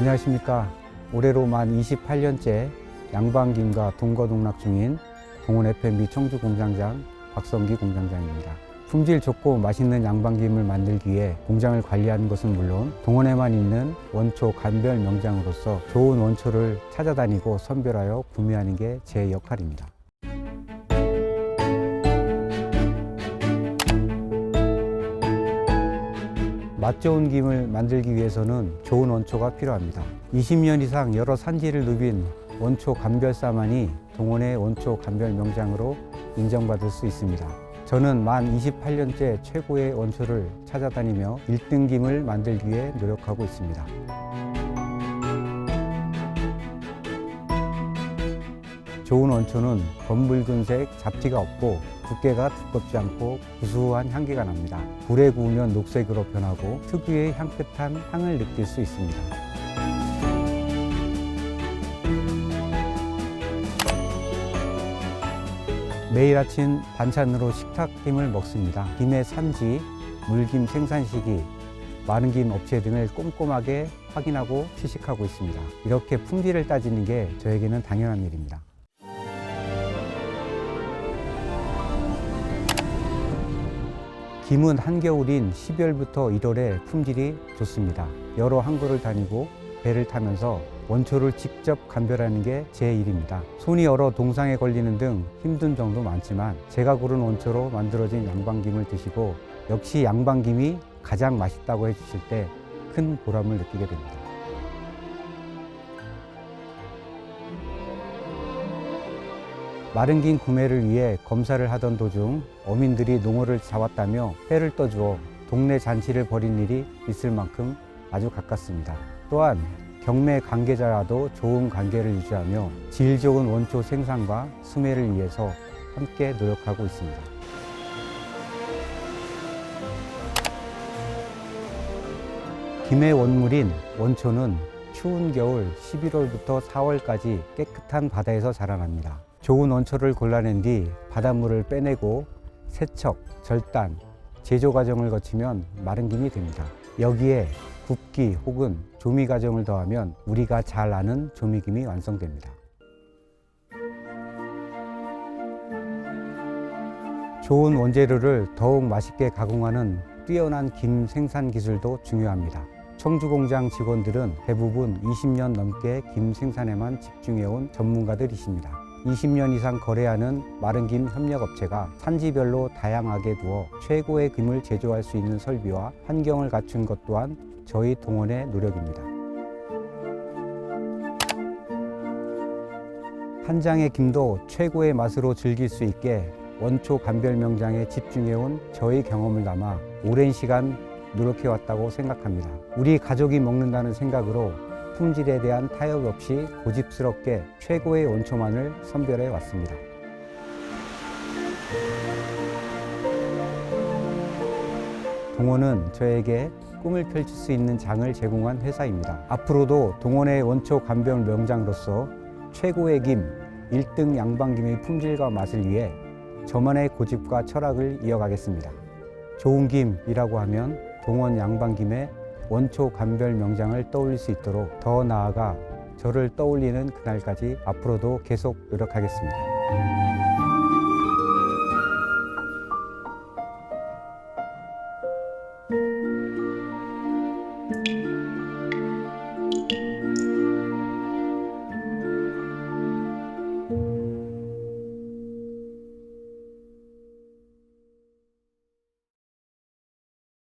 안녕하십니까. 올해로 만 28년째 양방김과 동거동락 중인 동원 FMB 청주 공장장 박성기 공장장입니다. 품질 좋고 맛있는 양방김을 만들기 위해 공장을 관리하는 것은 물론 동원에만 있는 원초 간별 명장으로서 좋은 원초를 찾아다니고 선별하여 구매하는 게 제 역할입니다. 맛 좋은 김을 만들기 위해서는 좋은 원초가 필요합니다. 20년 이상 여러 산지를 누빈 원초 감별사만이 동원의 원초 감별 명장으로 인정받을 수 있습니다. 저는 만 28년째 최고의 원초를 찾아다니며 1등 김을 만들기 위해 노력하고 있습니다. 좋은 원초는 검붉은색 잡티가 없고 두께가 두껍지 않고 구수한 향기가 납니다. 불에 구우면 녹색으로 변하고 특유의 향긋한 향을 느낄 수 있습니다. 매일 아침 반찬으로 식탁김을 먹습니다. 김의 산지, 물김 생산 시기, 마른 김 업체 등을 꼼꼼하게 확인하고 취식하고 있습니다. 이렇게 품질을 따지는 게 저에게는 당연한 일입니다. 김은 한겨울인 12월부터 1월에 품질이 좋습니다. 여러 항구를 다니고 배를 타면서 원초를 직접 감별하는 게 제 일입니다. 손이 얼어 동상에 걸리는 등 힘든 점도 많지만 제가 고른 원초로 만들어진 양방김을 드시고 역시 양방김이 가장 맛있다고 해주실 때 큰 보람을 느끼게 됩니다. 마른 김 구매를 위해 검사를 하던 도중 어민들이 농어를 잡았다며 회를 떠주어 동네 잔치를 벌인 일이 있을 만큼 아주 가깝습니다. 또한 경매 관계자와도 좋은 관계를 유지하며 질 좋은 원초 생산과 수매를 위해서 함께 노력하고 있습니다. 김의 원물인 원초는 추운 겨울 11월부터 4월까지 깨끗한 바다에서 자라납니다. 좋은 원초를 골라낸 뒤 바닷물을 빼내고 세척, 절단, 제조 과정을 거치면 마른 김이 됩니다. 여기에 굽기 혹은 조미 과정을 더하면 우리가 잘 아는 조미김이 완성됩니다. 좋은 원재료를 더욱 맛있게 가공하는 뛰어난 김 생산 기술도 중요합니다. 청주 공장 직원들은 대부분 20년 넘게 김 생산에만 집중해온 전문가들이십니다. 20년 이상 거래하는 마른 김 협력업체가 산지별로 다양하게 두어 최고의 김을 제조할 수 있는 설비와 환경을 갖춘 것 또한 저희 동원의 노력입니다. 한 장의 김도 최고의 맛으로 즐길 수 있게 원초 감별 명장에 집중해온 저의 경험을 담아 오랜 시간 노력해왔다고 생각합니다. 우리 가족이 먹는다는 생각으로 품질에 대한 타협 없이 고집스럽게 최고의 원초만을 선별해 왔습니다. 동원은 저에게 꿈을 펼칠 수 있는 장을 제공한 회사입니다. 앞으로도 동원의 원초 감별 명장으로서 최고의 김, 1등 양방김의 품질과 맛을 위해 저만의 고집과 철학을 이어가겠습니다. 좋은 김이라고 하면 동원 양방김의 원초 감별 명장을 떠올릴 수 있도록 더 나아가 저를 떠올리는 그날까지 앞으로도 계속 노력하겠습니다.